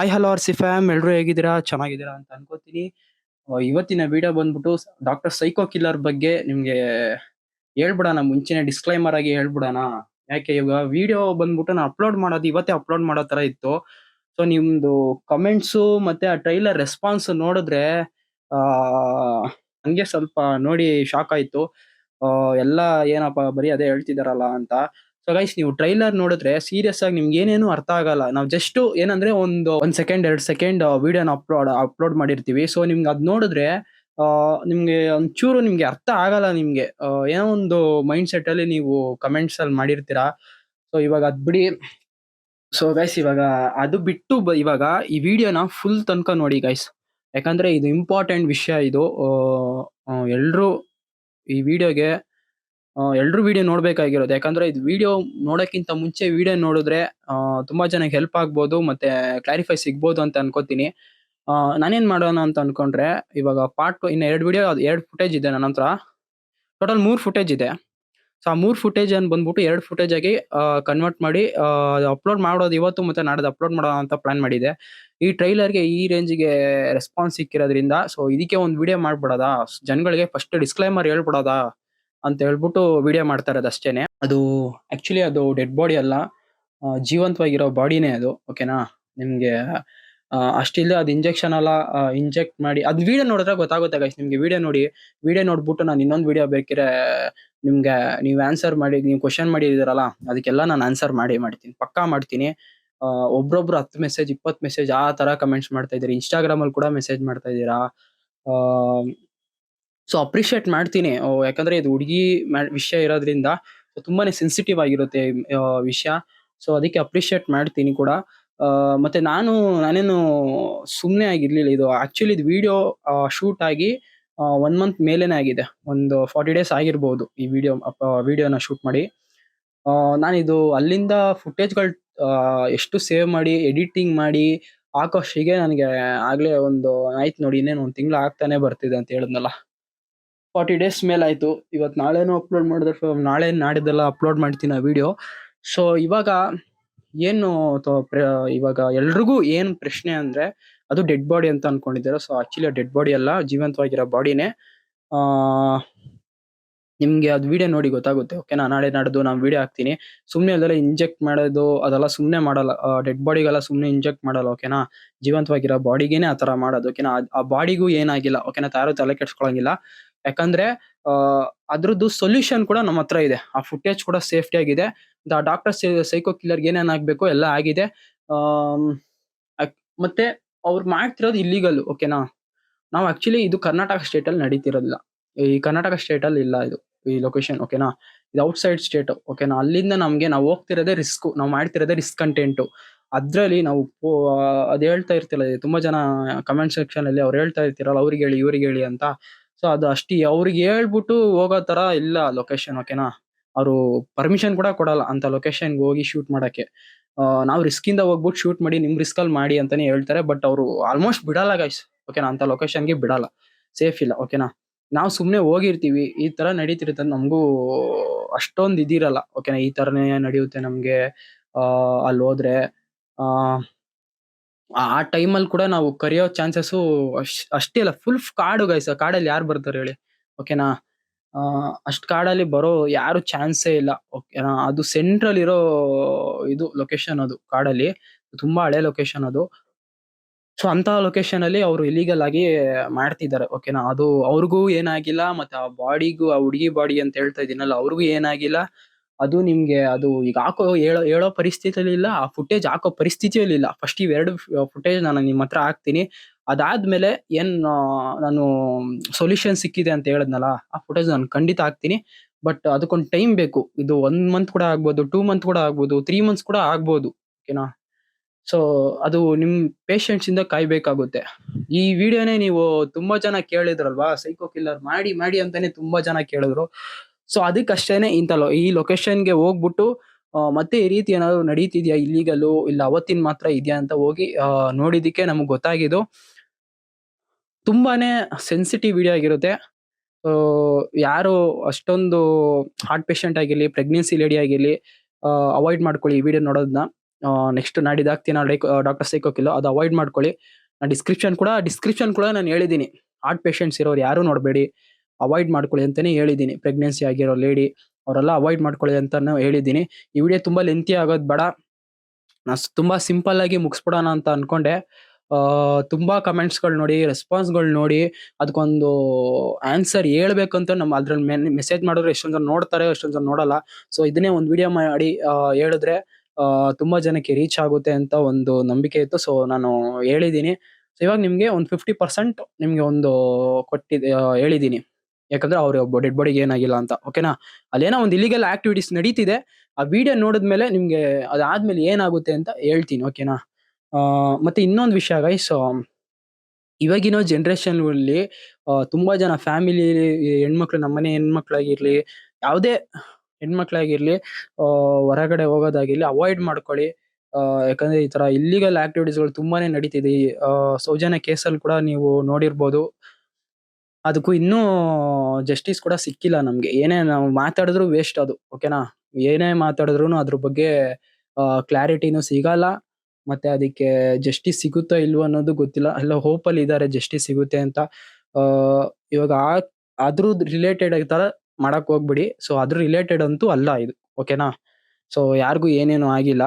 Hi hello R C fam ಎಲ್ಲರೂ ಹೇಗಿದ್ದೀರಾ? ಚೆನ್ನಾಗಿದ್ದೀರಾ ಅಂತ ಅನ್ಕೋತೀನಿ. ಇವತ್ತಿನ ವಿಡಿಯೋ ಬಂದ್ಬಿಟ್ಟು ಡಾಕ್ಟರ್ ಸೈಕೋ ಕಿಲ್ಲರ್ ಬಗ್ಗೆ ನಿಮಗೆ ಹೇಳ್ಬಿಡೋಣ. ಮುಂಚೆನೆ ಡಿಸ್ಕ್ಲೈಮರ್ ಆಗಿ ಹೇಳ್ಬಿಡೋಣ. ಯಾಕೆ ಇವಾಗ ವಿಡಿಯೋ ಬಂದ್ಬಿಟ್ಟು ನಾನು ಅಪ್ಲೋಡ್ ಮಾಡೋದು ಇವತ್ತೇ ಅಪ್ಲೋಡ್ ಮಾಡೋ ತರ ಇತ್ತು. ಸೊ ನಿಮ್ಮದು ಕಮೆಂಟ್ಸು ಮತ್ತೆ ಆ ಟ್ರೈಲರ್ ರೆಸ್ಪಾನ್ಸ್ ನೋಡಿದ್ರೆ ಹಂಗೆ ಸ್ವಲ್ಪ ನೋಡಿ ಶಾಕ್ ಆಯಿತು. ಎಲ್ಲ ಏನಪ್ಪ ಬರೀ ಅದೇ ಹೇಳ್ತಿದಾರಲ್ಲ ಅಂತ. ಸೊ ಗೈಸ್ ನೀವು ಟ್ರೈಲರ್ ನೋಡಿದ್ರೆ ಸೀರಿಯಸ್ ಆಗಿ ನಿಮ್ಗೆ ಏನೇನು ಅರ್ಥ ಆಗಲ್ಲ. ನಾವು ಜಸ್ಟ್ ಏನಂದ್ರೆ ಒಂದು ಒಂದ್ ಸೆಕೆಂಡ್ ಎರಡು ಸೆಕೆಂಡ್ ವಿಡಿಯೋನ ಅಪ್ಲೋಡ್ ಅಪ್ಲೋಡ್ ಮಾಡಿರ್ತೀವಿ. ಸೊ ನಿಮ್ಗೆ ಅದ್ ನೋಡಿದ್ರೆ ನಿಮ್ಗೆ ಒಂಚೂರು ನಿಮ್ಗೆ ಅರ್ಥ ಆಗಲ್ಲ ನಿಮ್ಗೆ. ಏನೋ ಒಂದು ಮೈಂಡ್ ಸೆಟ್ ಅಲ್ಲಿ ನೀವು ಕಮೆಂಟ್ಸ್ ಅಲ್ಲಿ ಮಾಡಿರ್ತೀರಾ. ಸೊ ಇವಾಗ ಅದ್ ಬಿಡಿ. ಸೊ ಗೈಸ್ ಇವಾಗ ಅದು ಬಿಟ್ಟು ಇವಾಗ ಈ ವಿಡಿಯೋನ ಫುಲ್ ತನಕ ನೋಡಿ ಗೈಸ್ ಯಾಕಂದ್ರೆ ಇದು ಇಂಪಾರ್ಟೆಂಟ್ ವಿಷಯ ಇದು. ಎಲ್ಲರೂ ಈ ವಿಡಿಯೋಗೆ ಎಲ್ರು ವಿಡಿಯೋ ನೋಡ್ಬೇಕಾಗಿರೋದು. ಯಾಕಂದ್ರೆ ಇದು ವಿಡಿಯೋ ನೋಡೋಕ್ಕಿಂತ ಮುಂಚೆ ವಿಡಿಯೋ ನೋಡಿದ್ರೆ ತುಂಬಾ ಜನಕ್ಕೆ ಹೆಲ್ಪ್ ಆಗ್ಬೋದು ಮತ್ತೆ ಕ್ಲಾರಿಫೈ ಸಿಗ್ಬೋದು ಅಂತ ಅನ್ಕೋತೀನಿ. ನಾನೇನ್ ಮಾಡೋಣ ಅಂತ ಅನ್ಕೊಂಡ್ರೆ, ಇವಾಗ ಪಾರ್ಟ್ ಇನ್ನು ಎರಡು ವಿಡಿಯೋ ಎರಡು ಫುಟೇಜ್ ಇದೆ ನನ್ನ ಹತ್ರ. ಟೋಟಲ್ ಮೂರು ಫುಟೇಜ್ ಇದೆ. ಸೊ ಆ ಮೂರು ಫುಟೇಜ್ ಅನ್ನು ಬಂದ್ಬಿಟ್ಟು ಎರಡು ಫುಟೇಜ್ ಆಗಿ ಕನ್ವರ್ಟ್ ಮಾಡಿ ಅಪ್ಲೋಡ್ ಮಾಡೋದು ಇವತ್ತು ಮತ್ತೆ ನಾಡ್ದು ಅಪ್ಲೋಡ್ ಮಾಡೋಣ ಅಂತ ಪ್ಲಾನ್ ಮಾಡಿದೆ. ಈ ಟ್ರೈಲರ್ಗೆ ಈ ರೇಂಜ್ಗೆ ರೆಸ್ಪಾನ್ಸ್ ಸಿಕ್ಕಿರೋದ್ರಿಂದ ಸೊ ಇದಕ್ಕೆ ಒಂದು ವಿಡಿಯೋ ಮಾಡ್ಬಿಡೋದ? ಜನಗಳಿಗೆ ಫಸ್ಟ್ ಡಿಸ್ಕ್ಲೈಮರ್ ಹೇಳ್ಬಿಡೋದ? ಅಂತ ಹೇಳ್ಬಿಟ್ಟು ವಿಡಿಯೋ ಮಾಡ್ತಾ ಇರೋದು ಅಷ್ಟೇನೆ. ಅದು ಆಕ್ಚುಲಿ ಅದು ಡೆಡ್ ಬಾಡಿ ಅಲ್ಲ. ಜೀವಂತವಾಗಿರೋ ಬಾಡಿನೇ ಅದು ಓಕೆನಾ ನಿಮ್ಗೆ ಅಷ್ಟಿಲ್ಲ ಅದು ಇಂಜೆಕ್ಷನ್ ಅಲ್ಲ ಇಂಜೆಕ್ಟ್ ಮಾಡಿ, ಅದು ವಿಡಿಯೋ ನೋಡಿದ್ರೆ ಗೊತ್ತಾಗುತ್ತೆ ಗೈಸ್ ನಿಮ್ಗೆ ವಿಡಿಯೋ ನೋಡಿ ವಿಡಿಯೋ ನೋಡ್ಬಿಟ್ಟು ನಾನು ಇನ್ನೊಂದು ವಿಡಿಯೋ ಬೇಕಿದ್ರೆ ನಿಮ್ಗೆ ನೀವು ಆನ್ಸರ್ ಮಾಡಿ, ನೀವು ಕ್ವಶನ್ ಮಾಡಿದಿರಲ್ಲ ಅದಕ್ಕೆಲ್ಲ ನಾನು ಆನ್ಸರ್ ಮಾಡಿ, ಮಾಡ್ತೀನಿ, ಪಕ್ಕಾ ಮಾಡ್ತೀನಿ. ಒಬ್ರೊಬ್ರು ಹತ್ತು ಮೆಸೇಜ್ ಇಪ್ಪತ್ತು ಮೆಸೇಜ್ ಆ ತರ ಕಮೆಂಟ್ಸ್ ಮಾಡ್ತಾ ಇದ್ದೀರಿ. ಇನ್ಸ್ಟಾಗ್ರಾಮ್ ಅಲ್ಲಿ ಕೂಡ ಮೆಸೇಜ್ ಮಾಡ್ತಾ ಇದ್ದೀರಾ? ಸೊ ಅಪ್ರಿಷಿಯೇಟ್ ಮಾಡ್ತೀನಿ. ಯಾಕಂದ್ರೆ ಇದು ಹುಡುಗಿ ವಿಷಯ ಇರೋದ್ರಿಂದ ತುಂಬಾನೇ ಸೆನ್ಸಿಟಿವ್ ಆಗಿರುತ್ತೆ ವಿಷಯ. ಸೊ ಅದಕ್ಕೆ ಅಪ್ರಿಷಿಯೇಟ್ ಮಾಡ್ತೀನಿ ಕೂಡ. ಮತ್ತೆ ನಾನು, ನಾನೇನು ಸುಮ್ಮನೆ ಆಗಿರ್ಲಿಲ್ಲ. ಇದು ಆಕ್ಚುಲಿ ಇದು ವಿಡಿಯೋ ಶೂಟ್ ಆಗಿ ಒನ್ ಮಂತ್ ಮೇಲೇನೆ ಆಗಿದೆ. ಒಂದು ಫಾರ್ಟಿ ಡೇಸ್ ಆಗಿರ್ಬೋದು ಈ ವಿಡಿಯೋ ವಿಡಿಯೋನ ಶೂಟ್ ಮಾಡಿ. ನಾನು ನಾನಿದು ಅಲ್ಲಿಂದ ಫುಟೇಜ್ಗಳು ಎಷ್ಟು ಸೇವ್ ಮಾಡಿ ಎಡಿಟಿಂಗ್ ಮಾಡಿ ಹಾಕೋಷ್ಟಿಗೆ ನನಗೆ ಆಗ್ಲೇ ಒಂದು, ಆಯ್ತು ನೋಡಿ, ಇನ್ನೇನು ಒಂದು ತಿಂಗಳು ಆಗ್ತಾನೆ ಬರ್ತಿದೆ ಅಂತ ಹೇಳಿದ್ನಲ್ಲ. ಫಾರ್ಟಿ ಡೇಸ್ ಮೇಲೆ ಆಯ್ತು. ಇವತ್ತು ನಾಳೆನೂ ಅಪ್ಲೋಡ್ ಮಾಡಿದ್ರೆ ನಾಳೆ ನಾಡಿದ್ದೆಲ್ಲ ಅಪ್ಲೋಡ್ ಮಾಡ್ತೀನಿ ಆ ವಿಡಿಯೋ ಸೊ ಇವಾಗ ಏನು ಇವಾಗ ಎಲ್ರಿಗೂ ಏನು ಪ್ರಶ್ನೆ ಅಂದ್ರೆ, ಅದು ಡೆಡ್ ಬಾಡಿ ಅಂತ ಅನ್ಕೊಂಡಿದ್ದಾರೆ. ಸೊ ಆಕ್ಚುಲಿ ಡೆಡ್ ಬಾಡಿ ಅಲ್ಲ, ಜೀವಂತವಾಗಿರೋ ಬಾಡಿನೇ ನಿಮಗೆ ಅದು ವಿಡಿಯೋ ನೋಡಿ ಗೊತ್ತಾಗುತ್ತೆ. ಓಕೆನಾ ನಾಳೆ ನಾಡ್ದು ನಾನು ವಿಡಿಯೋ ಹಾಕ್ತೀನಿ. ಸುಮ್ಮನೆ ಅದೆಲ್ಲ ಇಂಜೆಕ್ಟ್ ಮಾಡೋದು, ಅದೆಲ್ಲ ಸುಮ್ಮನೆ ಮಾಡಲ್ಲ. ಡೆಡ್ ಬಾಡಿಗೆಲ್ಲ ಸುಮ್ಮನೆ ಇಂಜೆಕ್ಟ್ ಮಾಡಲ್ಲ ಓಕೆನಾ ಜೀವಂತವಾಗಿರೋ ಬಾಡಿಗೇನೆ ಆ ತರ ಮಾಡೋದು ಓಕೆನಾ ಆ- ಬಾಡಿಗೂ ಏನಾಗಿಲ್ಲ ಓಕೆನಾ ತಾರು ತಲೆ ಕೆಡ್ಸ್ಕೊಳಂಗಿಲ್ಲ. ಯಾಕಂದ್ರೆ ಆಹ್ಹ್ ಅದ್ರದ್ದು ಸೊಲ್ಯೂಷನ್ ಕೂಡ ನಮ್ಮ ಹತ್ರ ಇದೆ. ಆ ಫುಟೇಜ್ ಕೂಡ ಸೇಫ್ಟಿ ಆಗಿದೆ. ಡಾಕ್ಟರ್ ಸೈಕೋ ಕಿಲ್ಲರ್ ಏನೇನ್ ಆಗ್ಬೇಕು ಎಲ್ಲ ಆಗಿದೆ. ಆ ಮತ್ತೆ ಅವ್ರು ಮಾಡ್ತಿರೋದು ಇಲ್ಲಿಗಲ್ ಓಕೆನಾ ನಾವು ಆಕ್ಚುಲಿ ಇದು ಕರ್ನಾಟಕ ಸ್ಟೇಟ್ ಅಲ್ಲಿ ನಡೀತಿರೋದಿಲ್ಲ. ಈ ಕರ್ನಾಟಕ ಸ್ಟೇಟ್ ಅಲ್ಲಿ ಇಲ್ಲ ಇದು, ಈ ಲೊಕೇಶನ್ ಓಕೆನಾ ಇದು ಔಟ್ಸೈಡ್ ಸ್ಟೇಟ್ ಓಕೆನಾ ಅಲ್ಲಿಂದ ನಮ್ಗೆ ನಾವು ಹೋಗ್ತಿರೋದೇ ರಿಸ್ಕ್ ನಾವು ಮಾಡ್ತಿರೋದೇ ರಿಸ್ಕ್ ಕಂಟೆಂಟ್ ಅದ್ರಲ್ಲಿ ನಾವು ಅದ್ ಹೇಳ್ತಾ ಇರ್ತಿಲ್ಲ, ತುಂಬಾ ಜನ ಕಮೆಂಟ್ ಸೆಕ್ಷನ್ ಅಲ್ಲಿ ಅವ್ರು ಹೇಳ್ತಾ ಇರ್ತಿರಲ್ಲ, ಅವ್ರಿಗೆ ಹೇಳಿ, ಇವ್ರಿಗೆ ಹೇಳಿ ಅಂತ. ಸೊ ಅದು ಅಷ್ಟೇ. ಅವ್ರಿಗೆ ಹೇಳ್ಬಿಟ್ಟು ಹೋಗೋ ತರ ಇಲ್ಲ ಲೊಕೇಶನ್ ಓಕೆನಾ ಅವರು ಪರ್ಮಿಷನ್ ಕೂಡ ಕೊಡಲ್ಲ ಅಂತ ಲೊಕೇಶನ್ ಹೋಗಿ ಶೂಟ್ ಮಾಡಕ್ಕೆ. ನಾವು ಇಂದ ಹೋಗ್ಬಿಟ್ಟು ಶೂಟ್ ಮಾಡಿ, ನಿಮ್ ರಿಸ್ಕ್ ಅಲ್ಲಿ ಮಾಡಿ ಅಂತಾನೆ ಹೇಳ್ತಾರೆ ಬಟ್ ಅವರು ಆಲ್ಮೋಸ್ಟ್ ಬಿಡಲ್ಲ ಗೈಸ್ ಓಕೆನಾ ಅಂತ ಲೊಕೇಶನ್ಗೆ ಬಿಡಲ್ಲ. ಸೇಫ್ ಇಲ್ಲ ಓಕೆನಾ ನಾವು ಸುಮ್ನೆ ಹೋಗಿರ್ತೀವಿ, ಈ ತರ ನಡೀತಿರುತ್ತೆ. ನಮಗೂ ಅಷ್ಟೊಂದು ಇದಿರಲ್ಲ ಓಕೆನಾ ಈ ತರನೇ ನಡೆಯುತ್ತೆ ನಮ್ಗೆ ಅಲ್ಲಿ ಹೋದ್ರೆ. ಆ ಟೈಮ್ ಅಲ್ಲಿ ಕೂಡ ನಾವು ಕರೆಯೋ ಚಾನ್ಸಸ್ ಅಷ್ಟೇ ಇಲ್ಲ ಫುಲ್ ಕಾಡು ಗೈಸ್ ಕಾಡಲ್ಲಿ ಯಾರು ಬರ್ತಾರೆ ಹೇಳಿ. ಓಕೆನಾ ಅಷ್ಟ್ ಕಾಡಲ್ಲಿ ಬರೋ ಯಾರು ಚಾನ್ಸೇ ಇಲ್ಲ. ಓಕೆನಾ ಅದು ಸೆಂಟ್ರಲ್ ಇರೋ ಇದು ಲೊಕೇಶನ್ ಅದು ಕಾಡಲ್ಲಿ ತುಂಬಾ ಹಳೆ ಲೊಕೇಶನ್ ಅದು. ಸೊ ಅಂತ ಲೊಕೇಶನ್ ಅಲ್ಲಿ ಅವರು ಇಲಿಗಲ್ ಆಗಿ ಮಾಡ್ತಿದ್ದಾರೆ. ಓಕೆನಾ ಅದು ಅವ್ರಿಗೂ ಏನಾಗಿಲ್ಲ, ಮತ್ತೆ ಆ ಬಾಡಿಗೂ ಆ ಹುಡುಗಿ ಬಾಡಿ ಅಂತ ಹೇಳ್ತಾ ಇದೀನಲ್ಲ, ಅವ್ರಿಗೂ ಏನಾಗಿಲ್ಲ. ಅದು ನಿಮ್ಗೆ ಅದು ಈಗ ಹಾಕೋ ಹೇಳೋ ಹೇಳೋ ಪರಿಸ್ಥಿತಿಯಲ್ಲಿ ಇಲ್ಲ, ಆ ಫುಟೇಜ್ ಹಾಕೋ ಪರಿಸ್ಥಿತಿಯಲ್ಲಿ ಇಲ್ಲ. ಫಸ್ಟ್ ಇವೆರಡು ಫುಟೇಜ್ ನಾನು ನಿಮ್ಮ ಹತ್ರ ಹಾಕ್ತೀನಿ. ಅದಾದ್ಮೇಲೆ ಏನ್ ನಾನು ಸೊಲ್ಯೂಷನ್ ಸಿಕ್ಕಿದೆ ಅಂತ ಹೇಳದ್ನಲ್ಲ, ಆ ಫುಟೇಜ್ ನಾನು ಖಂಡಿತ ಹಾಕ್ತೀನಿ. ಬಟ್ ಅದಕ್ಕೊಂದು ಟೈಮ್ ಬೇಕು. ಇದು ಒನ್ ಮಂತ್ ಕೂಡ ಆಗ್ಬೋದು ಟೂ ಮಂತ್ ಕೂಡ ಆಗ್ಬೋದು ತ್ರೀ ಮಂತ್ಸ್ ಕೂಡ ಆಗ್ಬೋದು ಓಕೆನಾ ಸೊ ಅದು ನಿಮ್ ಪೇಷಂಟ್ಸ್ ಇಂದ ಕಾಯ್ಬೇಕಾಗುತ್ತೆ. ಈ ವಿಡಿಯೋನೇ ನೀವು ತುಂಬಾ ಜನ ಕೇಳಿದ್ರಲ್ವಾ? ಸೈಕೋ ಕಿಲ್ಲರ್ ಮಾಡಿ ಮಾಡಿ ಅಂತಾನೆ ತುಂಬಾ ಜನ ಕೇಳಿದ್ರು. ಸೊ ಅದಕ್ಕಷ್ಟೇನೆ ಇಂತ ಲೊ- ಈ ಲೊಕೇಶನ್ಗೆ ಹೋಗ್ಬಿಟ್ಟು ಮತ್ತೆ ಈ ರೀತಿ ಏನಾದ್ರು ನಡೀತಿದ್ಯಾ ಇಲ್ಲಿಗಲು ಇಲ್ಲ ಅವತ್ತಿನ ಮಾತ್ರ ಇದೆಯಾ ಅಂತ ಹೋಗಿ ನೋಡಿದಕ್ಕೆ ನಮ್ಗೆ ಗೊತ್ತಾಗಿದ್ದು ತುಂಬಾನೇ ಸೆನ್ಸಿಟಿವ್ ವಿಡಿಯೋ ಆಗಿರುತ್ತೆ ಯಾರು ಅಷ್ಟೊಂದು ಹಾರ್ಟ್ ಪೇಷಂಟ್ ಆಗಿರಲಿ ಪ್ರೆಗ್ನೆನ್ಸಿ ಲೇಡಿ ಆಗಿರಲಿ ಅವಾಯ್ಡ್ ಮಾಡ್ಕೊಳ್ಳಿ ಈ ವಿಡಿಯೋ ನೋಡೋದನ್ನ ನೆಕ್ಸ್ಟ್ ನಾಡಿದಾಗ್ತೀನ ಡಾಕ್ಟರ್ ಸಿಕ್ಕೋಕಿಲ್ಲ ಅದು ಅವಾಯ್ಡ್ ಮಾಡ್ಕೊಳ್ಳಿ. ನಾನು ಡಿಸ್ಕ್ರಿಪ್ಷನ್ ಕೂಡ ಡಿಸ್ಕ್ರಿಪ್ಷನ್ ಕೂಡ ನಾನು ಹೇಳಿದ್ದೀನಿ. ಹಾರ್ಟ್ ಪೇಷಂಟ್ಸ್ ಇರೋರು ಯಾರು ನೋಡಬೇಡಿ. ಅವಾಯ್ಡ್ ಮಾಡ್ಕೊಳ್ಳಿ ಅಂತಾನೆ ಹೇಳಿದ್ದೀನಿ. ಪ್ರೆಗ್ನೆನ್ಸಿ ಆಗಿರೋ ಲೇಡಿ ಅವರೆಲ್ಲ ಅವಾಯ್ಡ್ ಮಾಡ್ಕೊಳ್ಳಿ ಅಂತಾನು ಹೇಳಿದ್ದೀನಿ. ಈ ವಿಡಿಯೋ ತುಂಬಾ ಲೆಂತಿ ಆಗೋದು ಬೇಡ. ನಾನು ತುಂಬಾ ಸಿಂಪಲ್ ಆಗಿ ಮುಗಿಸ್ಬಿಡೋಣ ಅಂತ ಅನ್ಕೊಂಡೆ. ತುಂಬಾ ಕಮೆಂಟ್ಸ್‌ಗಳು ನೋಡಿ, ರೆಸ್ಪಾನ್ಸ್‌ಗಳು ನೋಡಿ ಅದಕ್ಕೊಂದು ಆನ್ಸರ್ ಹೇಳ್ಬೇಕಂತ ನಮ್ಮ ಅದ್ರಲ್ಲಿ ಮೆಸೇಜ್ ಮಾಡಿದ್ರೆ ಎಷ್ಟೊಂದು ಜನ ನೋಡ್ತಾರೆ, ಎಷ್ಟೊಂದು ಜನ ನೋಡಲ್ಲ. ಸೊ ಇದನ್ನೇ ಒಂದು ವಿಡಿಯೋ ಮಾಡಿ ಹೇಳಿದ್ರೆ ತುಂಬಾ ಜನಕ್ಕೆ ರೀಚ್ ಆಗುತ್ತೆ ಅಂತ ಒಂದು ನಂಬಿಕೆ ಇತ್ತು. ಸೊ ನಾನು ಹೇಳಿದ್ದೀನಿ. ಸೊ ಇವಾಗ ನಿಮಗೆ ಒಂದು 50% ನಿಮಗೆ ಒಂದು ಕೊಟ್ಟಿದ್ದೆ ಹೇಳಿದ್ದೀನಿ. ಯಾಕಂದ್ರೆ ಅವ್ರ ಡೆಡ್ ಬಾಡಿಗೆ ಏನಾಗಿಲ್ಲ ಅಂತ. ಓಕೆನಾ? ಅಲ್ಲೇನೋ ಒಂದು ಇಲ್ಲಿಗೆಲ್ಲ ಆಕ್ಟಿವಿಟೀಸ್ ನಡೀತಿದೆ. ಆ ವಿಡಿಯೋ ನೋಡಿದ್ಮೇಲೆ ನಿಮ್ಗೆ ಅದಾದ್ಮೇಲೆ ಏನಾಗುತ್ತೆ ಅಂತ ಹೇಳ್ತೀನಿ. ಓಕೆನಾ? ಮತ್ತೆ ಇನ್ನೊಂದು ವಿಷಯ ಗೈಸ್ ಇವಾಗಿನ ಜನರೇಷನ್‌ಗಳಲ್ಲಿ ಅಲ್ಲಿ ತುಂಬಾ ಜನ ಫ್ಯಾಮಿಲಿ ಹೆಣ್ಮಕ್ಳು ನಮ್ಮನೆ ಹೆಣ್ಮಕ್ಳಾಗಿರ್ಲಿ, ಯಾವುದೇ ಹೆಣ್ಮಕ್ಳಾಗಿರ್ಲಿ ಹೊರಗಡೆ ಹೋಗೋದಾಗಿರ್ಲಿ ಅವಾಯ್ಡ್ ಮಾಡ್ಕೊಳ್ಳಿ. ಯಾಕಂದ್ರೆ ಈ ತರ ಇಲ್ಲಿಗಲ್ ಆಕ್ಟಿವಿಟೀಸ್‌ಗಳು ತುಂಬಾನೇ ನಡೀತಿದೆ. ಸೌಜನ್ಯ ಕೇಸಲ್ಲಿ ಕೂಡ ನೀವು ನೋಡಿರ್ಬೋದು. ಅದಕ್ಕೂ ಇನ್ನೂ ಜಸ್ಟಿಸ್ ಕೂಡ ಸಿಕ್ಕಿಲ್ಲ ನಮ್ಗೆ. ಏನೇ ನಾವು ಮಾತಾಡಿದ್ರು ವೇಸ್ಟ್ ಅದು. ಓಕೆನಾ? ಏನೇ ಮಾತಾಡಿದ್ರುನು ಅದ್ರ ಬಗ್ಗೆ ಆಹ್, ಕ್ಲಾರಿಟಿನೂ ಸಿಗಲ್ಲ. ಮತ್ತೆ ಅದಕ್ಕೆ ಜಸ್ಟಿಸ್ ಸಿಗುತ್ತೋ ಇಲ್ವೋ ಅನ್ನೋದು ಗೊತ್ತಿಲ್ಲ. ಎಲ್ಲ ಹೋಪಲ್ಲಿ ಇದ್ದಾರೆ ಜಸ್ಟಿಸ್ ಸಿಗುತ್ತೆ ಅಂತ. ಆ ಇವಾಗ ಆ ರಿಲೇಟೆಡ್ ಆಗಿ ತರ ಮಾಡಕ್ ಹೋಗ್ಬಿಡಿ ಸೊ ಅದ್ರ ರಿಲೇಟೆಡ್ ಅಂತೂ ಅಲ್ಲ ಇದು. ಓಕೆನಾ? ಸೊ ಯಾರಿಗೂ ಏನೇನು ಆಗಿಲ್ಲ.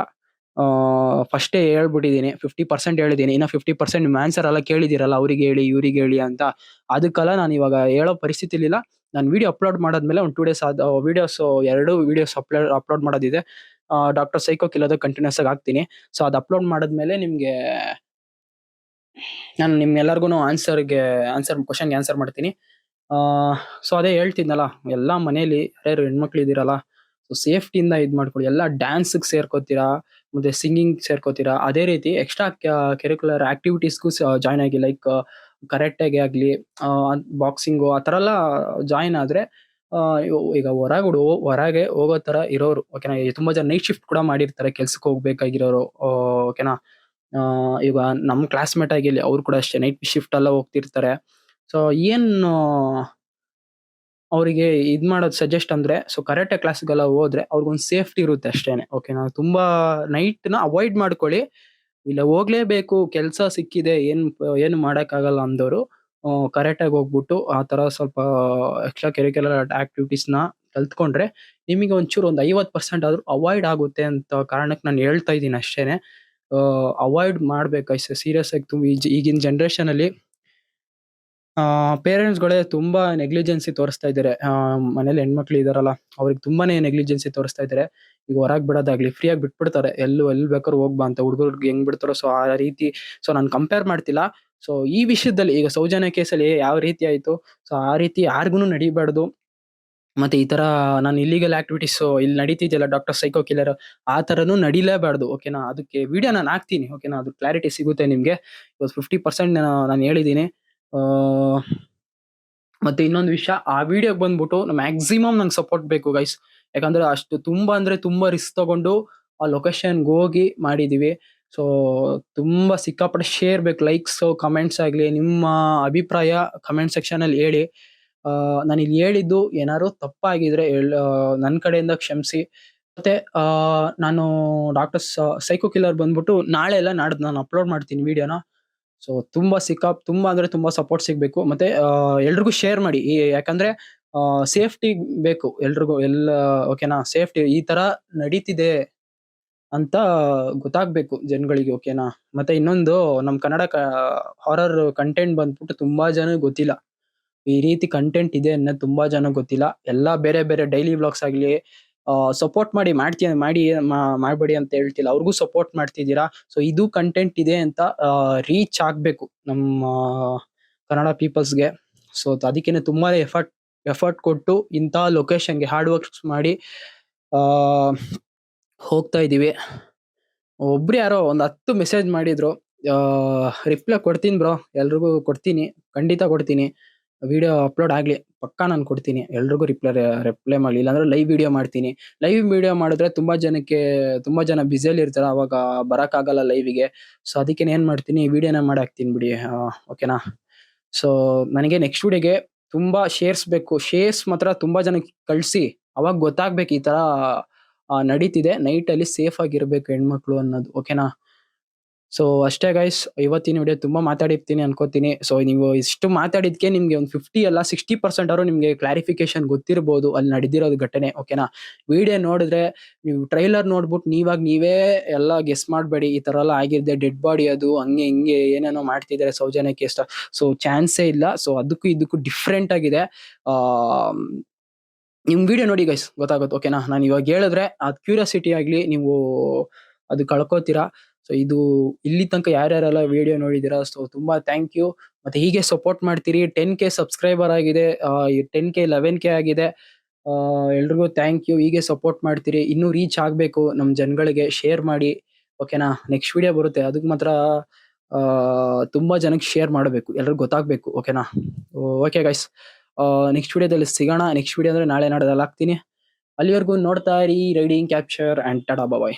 ಆಹ್, ಫಸ್ಟೇ ಹೇಳ್ಬಿಟ್ಟಿದ್ದೀನಿ. 50% ಹೇಳಿದ್ದೀನಿ. ಇನ್ನ 50% ನಿಮ್ ಆನ್ಸರ್ ಎಲ್ಲ ಕೇಳಿದ್ದೀರಲ್ಲ ಅವ್ರಿಗೆ ಹೇಳಿ, ಇವ್ರಿಗೆ ಹೇಳಿ ಅಂತ. ಅದಕ್ಕೆಲ್ಲ ನಾನು ಇವಾಗ ಹೇಳೋ ಪರಿಸ್ಥಿತಿಲಿಲ್ಲ. ನಾನು ವಿಡಿಯೋ ಅಪ್ಲೋಡ್ ಮಾಡಾದ್ಮೇಲೆ ಒಂದು ಟೂ ಡೇಸ್ ಆದ ವಿಡಿಯೋಸ್ ಎರಡು ವಿಡಿಯೋಸ್ ಅಪ್ಲೋಡ್ ಅಪ್ಲೋಡ್ ಮಾಡೋದಿದೆ. ಡಾಕ್ಟರ್ ಸೈಕೋ ಕಿಲ್ಲರ್‌ದು ಕಂಟಿನ್ಯೂಸ್ ಆಗಿ ಹಾಕ್ತೀನಿ. ಸೊ ಅದು ಅಪ್ಲೋಡ್ ಮಾಡಾದ್ಮೇಲೆ ನಿಮಗೆ ನಾನು ನಿಮ್ಗೆಲ್ಲರಿಗೂ ಆನ್ಸರ್‌ಗೆ ಆನ್ಸರ್ ಕ್ವಶನ್ಗೆ ಆನ್ಸರ್ ಮಾಡ್ತೀನಿ. ಸೊ ಅದೇ ಹೇಳ್ತಿದ್ನಲ್ಲ ಎಲ್ಲ ಮನೇಲಿ ಯಾರ್ಯಾರು ಹೆಣ್ಮಕ್ಳು ಇದ್ದೀರಲ್ಲ, ಸೊ ಸೇಫ್ಟಿಯಿಂದ ಇದು ಮಾಡ್ಕೊಳ್ಳಿ. ಎಲ್ಲ ಡ್ಯಾನ್ಸ್‌ಗೆ ಸೇರ್ಕೋತೀರಾ, ಮತ್ತೆ ಸಿಂಗಿಂಗ್ ಸೇರ್ಕೋತೀರಾ. ಅದೇ ರೀತಿ ಎಕ್ಸ್ಟ್ರಾ ಕೆರಿಕ್ಯುಲರ್ ಆಕ್ಟಿವಿಟೀಸ್‌ಗೂ ಜಾಯ್ನ್ ಆಗಿ ಲೈಕ್ ಕರಾಟೆಗೆ ಆಗ್ಲಿ, ಬಾಕ್ಸಿಂಗು ಆ ತರ ಎಲ್ಲ ಜಾಯಿನ್ ಆದ್ರೆ ಈಗ ಹೊರಗಡೆ ಹೊರಗೆ ಹೋಗೋ ತರ ಇರೋರು ಓಕೆನಾ? ತುಂಬಾ ಜನ ನೈಟ್ ಶಿಫ್ಟ್ ಕೂಡ ಮಾಡಿರ್ತಾರೆ ಕೆಲ್ಸಕ್ಕೆ ಹೋಗ್ಬೇಕಾಗಿರೋರು. ಓಕೆನಾ? ಈಗ ನಮ್ ಕ್ಲಾಸ್‌ಮೇಟ್ ಆಗಿರ್ಲಿ ಅವ್ರು ಕೂಡ ಅಷ್ಟೇ ನೈಟ್ ಶಿಫ್ಟ್ ಎಲ್ಲ ಹೋಗ್ತಿರ್ತಾರೆ. ಸೊ ಏನು ಅವ್ರಿಗೆ ಇದ್ ಮಾಡೋದು ಸಜೆಸ್ಟ್ ಅಂದ್ರೆ ಸೊ ಕರಾಟೆ ಕ್ಲಾಸ್‌ಗೆಲ್ಲ ಹೋದ್ರೆ ಅವ್ರಿಗೊಂದು ಸೇಫ್ಟಿ ಇರುತ್ತೆ ಅಷ್ಟೇನೆ. ಓಕೆನಾ? ತುಂಬಾ ನೈಟ್‌ನ ಅವಾಯ್ಡ್ ಮಾಡ್ಕೊಳ್ಳಿ. ಇಲ್ಲ ಹೋಗ್ಲೇಬೇಕು, ಕೆಲಸ ಸಿಕ್ಕಿದೆ, ಏನು ಏನು ಮಾಡೋಕ್ಕಾಗಲ್ಲ ಅಂದವರು ಕರೆಕ್ಟಾಗಿ ಹೋಗ್ಬಿಟ್ಟು ಆ ಥರ ಸ್ವಲ್ಪ ಎಕ್ಸ್ಟ್ರಾ ಕೆರಿಕ್ಯುಲರ್ ಆಕ್ಟಿವಿಟೀಸ್‌ನ ಕಲ್ತ್ಕೊಂಡ್ರೆ ನಿಮಗೆ ಒಂಚೂರು ಒಂದು 50% ಆದ್ರೂ ಅವಾಯ್ಡ್ ಆಗುತ್ತೆ ಅಂತ ಕಾರಣಕ್ಕೆ ನಾನು ಹೇಳ್ತಾ ಇದ್ದೀನಿ ಅಷ್ಟೇ ಅವಾಯ್ಡ್ ಮಾಡ್ಬೇಕು ಗೈಸ್ ಸೀರಿಯಸ್ ಆಗಿ ತುಂಬ ಈಗಿನ ಜನರೇಷನ್‌ನಲ್ಲಿ ಆಹ್, ಪೇರೆಂಟ್ಸ್‌ಗಳೇ ತುಂಬಾ ನೆಗ್ಲಿಜೆನ್ಸಿ ತೋರಿಸ್ತಾ ಇದ್ದಾರೆ. ಮನೇಲಿ ಹೆಣ್ಮಕ್ಳು ಇದಾರಲ್ಲ ಅವ್ರಿಗೆ ತುಂಬಾನೇ ನೆಗ್ಲಿಜೆನ್ಸಿ ತೋರಿಸ್ತಾ ಇದ್ದಾರೆ. ಈಗ ಹೊರಗ್ ಬಿಡೋದಾಗ್ಲಿ ಫ್ರೀಯಾಗಿ ಬಿಟ್ಬಿಡ್ತಾರೆ. ಎಲ್ಲು ಎಲ್ಲಿ ಬೇಕಾದ್ರೂ ಹೋಗ್ಬಾ ಅಂತ ಹುಡುಗರ್ಗೆ ಹೆಂಗ್ ಬಿಡ್ತಾರೋ ಸೊ ಆ ರೀತಿ ಸೊ ನಾನು ಕಂಪೇರ್ ಮಾಡ್ತಿಲ್ಲ. ಸೊ ಈ ವಿಷಯದಲ್ಲಿ ಈಗ ಸೌಜನ್ಯ ಕೇಸಲ್ಲಿ ಯಾವ ರೀತಿ ಆಯ್ತು, ಸೊ ಆ ರೀತಿ ಯಾರಿಗೂನು ನಡೀಬಾರ್ದು. ಮತ್ತೆ ಈ ತರ ನಾನು ಇಲ್ಲಿಗಲ್ ಆಕ್ಟಿವಿಟೀಸ್ ಇಲ್ಲಿ ನಡೀತಿದೆಯಲ್ಲ ಡಾಕ್ಟರ್ ಸೈಕೋ ಕಿಲ್ಲರ್ ಆ ತರನು ನಡಿಲೇಬಾರ್ದು. ಓಕೆನಾ? ಅದಕ್ಕೆ ವಿಡಿಯೋ ನಾನು ಹಾಕ್ತೀನಿ. ಓಕೆನಾ? ಅದು ಕ್ಲಾರಿಟಿ ಸಿಗುತ್ತೆ ನಿಮ್ಗೆ. ಇವತ್ತು 50% ನಾನು ಹೇಳಿದ್ದೀನಿ. ಆಹ್, ಮತ್ತೆ ಇನ್ನೊಂದು ವಿಷಯ ಆ ವಿಡಿಯೋಗೆ ಬಂದ್ಬಿಟ್ಟು ಮ್ಯಾಕ್ಸಿಮಮ್ ನಂಗೆ ಸಪೋರ್ಟ್ ಬೇಕು ಗೈಸ್. ಯಾಕಂದ್ರೆ ಅಷ್ಟು ತುಂಬಾ ಅಂದ್ರೆ ತುಂಬಾ ರಿಸ್ಕ್ ತಗೊಂಡು ಆ ಲೊಕೇಶನ್‌ಗೆ ಹೋಗಿ ಮಾಡಿದೀವಿ. ಸೊ ತುಂಬಾ ಸಿಕ್ಕಾಪಟ್ಟೆ ಶೇರ್ ಬೇಕು. ಲೈಕ್ಸ್ ಕಮೆಂಟ್ಸ್ ಆಗ್ಲಿ ನಿಮ್ಮ ಅಭಿಪ್ರಾಯ ಕಮೆಂಟ್ ಸೆಕ್ಷನ್‌ನಲ್ಲಿ ಹೇಳಿ. ಆಹ್, ನಾನು ಇಲ್ಲಿ ಹೇಳಿದ್ದು ಏನಾದ್ರು ತಪ್ಪಾಗಿದ್ರೆ ನನ್ನ ಕಡೆಯಿಂದ ಕ್ಷಮಿಸಿ. ಮತ್ತೆ ನಾನು ಡಾಕ್ಟರ್ ಸೈಕೋ ಕಿಲ್ಲರ್ ಬಂದ್ಬಿಟ್ಟು ನಾಳೆ ಎಲ್ಲ ನಾಡ್ದು ನಾನು ಅಪ್ಲೋಡ್ ಮಾಡ್ತೀನಿ ವಿಡಿಯೋನ. ಸೊ ತುಂಬಾ ಸಿಕ್ಕಾ ತುಂಬಾ ಅಂದ್ರೆ ತುಂಬಾ ಸಪೋರ್ಟ್ ಸಿಗ್ಬೇಕು. ಮತ್ತೆ ಎಲ್ರಿಗೂ ಶೇರ್ ಮಾಡಿ. ಈ, ಯಾಕಂದ್ರೆ ಸೇಫ್ಟಿ ಬೇಕು ಎಲ್ರಿಗೂ ಎಲ್ಲ ಓಕೆನಾ? ಸೇಫ್ಟಿ ಈ ತರ ನಡೀತಿದೆ ಅಂತ ಗೊತ್ತಾಗ್ಬೇಕು ಜನಗಳಿಗೆ. ಓಕೆನಾ? ಮತ್ತೆ ಇನ್ನೊಂದು, ನಮ್ ಕನ್ನಡ ಹಾರರ್ ಕಂಟೆಂಟ್ ಬಂದ್ಬಿಟ್ಟು ತುಂಬಾ ಜನ ಗೊತ್ತಿಲ್ಲ. ಈ ರೀತಿ ಕಂಟೆಂಟ್ ಇದೆ ಅನ್ನೋದು ತುಂಬಾ ಜನ ಗೊತ್ತಿಲ್ಲ. ಎಲ್ಲ ಬೇರೆ ಬೇರೆ ಡೈಲಿ ವ್ಲಾಗ್ಸ್ ಆಗ್ಲಿ ಸಪೋರ್ಟ್ ಮಾಡಿ, ಮಾಡ್ತೀಯ, ಮಾಡಿ ಮಾಡಬೇಡಿ ಅಂತ ಹೇಳ್ತಿಲ್ಲ. ಅವ್ರಿಗೂ ಸಪೋರ್ಟ್ ಮಾಡ್ತಿದ್ದೀರಾ. ಸೊ ಇದು ಕಂಟೆಂಟ್ ಇದೆ ಅಂತ ರೀಚ್ ಆಗಬೇಕು ನಮ್ಮ ಕನ್ನಡ ಪೀಪಲ್ಸ್‌ಗೆ. ಸೊ ಅದಕ್ಕೆ ತುಂಬಾ ಎಫರ್ಟ್ ಎಫರ್ಟ್ ಕೊಟ್ಟು ಇಂಥ ಲೊಕೇಶನ್‌ಗೆ ಹಾರ್ಡ್ ವರ್ಕ್ಸ್ ಮಾಡಿ ಹೋಗ್ತಾ ಇದ್ದೀವಿ ಒಬ್ರು ಯಾರೋ ಒಂದು 10 ಮೆಸೇಜ್ ಮಾಡಿದ್ರು. ರಿಪ್ಲೈ ಕೊಡ್ತೀನಿ ಬ್ರೋ ಎಲ್ರಿಗೂ ಕೊಡ್ತೀನಿ. ಖಂಡಿತ ಕೊಡ್ತೀನಿ. ವಿಡಿಯೋ ಅಪ್ಲೋಡ್ ಆಗಲಿ ಪಕ್ಕಾ ನಾನು ಕೊಡ್ತೀನಿ. ಎಲ್ರಿಗೂ ರಿಪ್ಲೈ ರಿಪ್ಲೈ ಮಾಡಲಿ ಇಲ್ಲಾಂದ್ರೆ ಲೈವ್ ವಿಡಿಯೋ ಮಾಡ್ತೀನಿ. ಲೈವ್ ವಿಡಿಯೋ ಮಾಡಿದ್ರೆ ತುಂಬಾ ಜನಕ್ಕೆ ತುಂಬಾ ಜನ ಬ್ಯುಸಿಯಲ್ಲಿ ಇರ್ತಾರೆ. ಅವಾಗ ಬರೋಕ್ಕಾಗಲ್ಲ ಲೈವಿಗೆ ಸೊ ಅದಕ್ಕೆ ಏನು ಮಾಡ್ತೀನಿ ವೀಡಿಯೋನ ಮಾಡಿ ಹಾಕ್ತೀನಿ ಬಿಡಿ. ಓಕೆನಾ? ಸೊ ನನಗೆ ನೆಕ್ಸ್ಟ್ ವಿಡಿಯೋಗೆ ತುಂಬಾ ಶೇರ್ಸ್ ಬೇಕು. ಶೇರ್ಸ್ ಮಾತ್ರ ತುಂಬಾ ಜನಕ್ಕೆ ಕಳಿಸಿ ಅವಾಗ ಗೊತ್ತಾಗ್ಬೇಕು ಈ ಆಹ್, ನಡೀತಿದೆ. ನೈಟಲ್ಲಿ ಸೇಫ್ ಆಗಿರ್ಬೇಕು ಹೆಣ್ಮಕ್ಳು ಅನ್ನೋದು. ಓಕೆನಾ? ಸೊ ಅಷ್ಟೇ ಗೈಸ್ ಇವತ್ತಿನ ವಿಡಿಯೋ ತುಂಬಾ ಮಾತಾಡಿರ್ತೀನಿ ಅನ್ಕೋತೀನಿ. ಸೊ ನೀವು ಇಷ್ಟು ಮಾತಾಡಿದ್ಕೆ ನಿಮಗೆ ಒಂದು 50 ಅಲ್ಲ ಸಿಕ್ಸ್ಟಿ ಪರ್ಸೆಂಟ್ ಅವರು ನಿಮಗೆ ಕ್ಲಾರಿಫಿಕೇಶನ್ ಗೊತ್ತಿರ್ಬೋದು ಅಲ್ಲಿ ನಡೆದಿರೋದು ಘಟನೆ. ಓಕೆನಾ? ವಿಡಿಯೋ ನೋಡಿದ್ರೆ ನೀವು ಟ್ರೈಲರ್ ನೋಡ್ಬಿಟ್ಟು ನೀವಾಗ ನೀವೇ ಎಲ್ಲ ಗೆಸ್ ಮಾಡಬೇಡಿ, ಈ ಥರ ಎಲ್ಲ ಆಗಿದ್ದೆ ಡೆಡ್ ಬಾಡಿ ಅದು, ಹಂಗೆ ಹಿಂಗೆ ಏನೇನೋ ಮಾಡ್ತಿದ್ದಾರೆ ಸೌಜನ್ಯಕ್ಕೆ ಇಷ್ಟ ಸೊ ಚಾನ್ಸೇ ಇಲ್ಲ. ಸೊ ಅದಕ್ಕೂ ಇದಕ್ಕೂ ಡಿಫ್ರೆಂಟ್ ಆಗಿದೆ. ನಿಮ್ ವಿಡಿಯೋ ನೋಡಿ ಗೈಸ್ ಗೊತ್ತಾಗುತ್ತೆ. ಓಕೆನಾ? ನಾನು ಇವಾಗ ಹೇಳಿದ್ರೆ ಅದು ಕ್ಯೂರಿಯಾಸಿಟಿ ಆಗಲಿ ನೀವು ಅದು ಕಳ್ಕೋತೀರಾ. ಸೊ ಇದು ಇಲ್ಲಿ ತನಕ ಯಾರ್ಯಾರೆಲ್ಲ ವಿಡಿಯೋ ನೋಡಿದೀರಾ ಸೊ ತುಂಬಾ ಥ್ಯಾಂಕ್ ಯು. ಮತ್ತೆ ಹೀಗೆ ಸಪೋರ್ಟ್ ಮಾಡ್ತೀರಿ. 10ಕೆ ಸಬ್ಸ್ಕ್ರೈಬರ್ ಆಗಿದೆ. ಟೆನ್ ಕೆ ಲೆವೆನ್ ಕೆ ಆಗಿದೆ. ಎಲ್ರಿಗೂ ಥ್ಯಾಂಕ್ ಯು. ಹೀಗೆ ಸಪೋರ್ಟ್ ಮಾಡ್ತೀರಿ. ಇನ್ನೂ ರೀಚ್ ಆಗಬೇಕು ನಮ್ಮ ಜನಗಳಿಗೆ ಶೇರ್ ಮಾಡಿ. ಓಕೆನಾ? ನೆಕ್ಸ್ಟ್ ವಿಡಿಯೋ ಬರುತ್ತೆ. ಅದಕ್ಕೆ ಮಾತ್ರ ತುಂಬ ಜನಕ್ಕೆ ಶೇರ್ ಮಾಡಬೇಕು ಎಲ್ರಿಗೂ ಗೊತ್ತಾಗಬೇಕು ಓಕೆನಾ? ಓಕೆ ಗೈಸ್ ನೆಕ್ಸ್ಟ್ ವಿಡಿಯೋದಲ್ಲಿ ಸಿಗೋಣ. ನೆಕ್ಸ್ಟ್ ವಿಡಿಯೋ ಅಂದ್ರೆ ನಾಳೆ ನಾಡೋದಲ್ಲಿ ಹಾಕ್ತೀನಿ. ಅಲ್ಲಿವರೆಗೂ ನೋಡ್ತಾ ಇರಿ riding capture tata bye bye.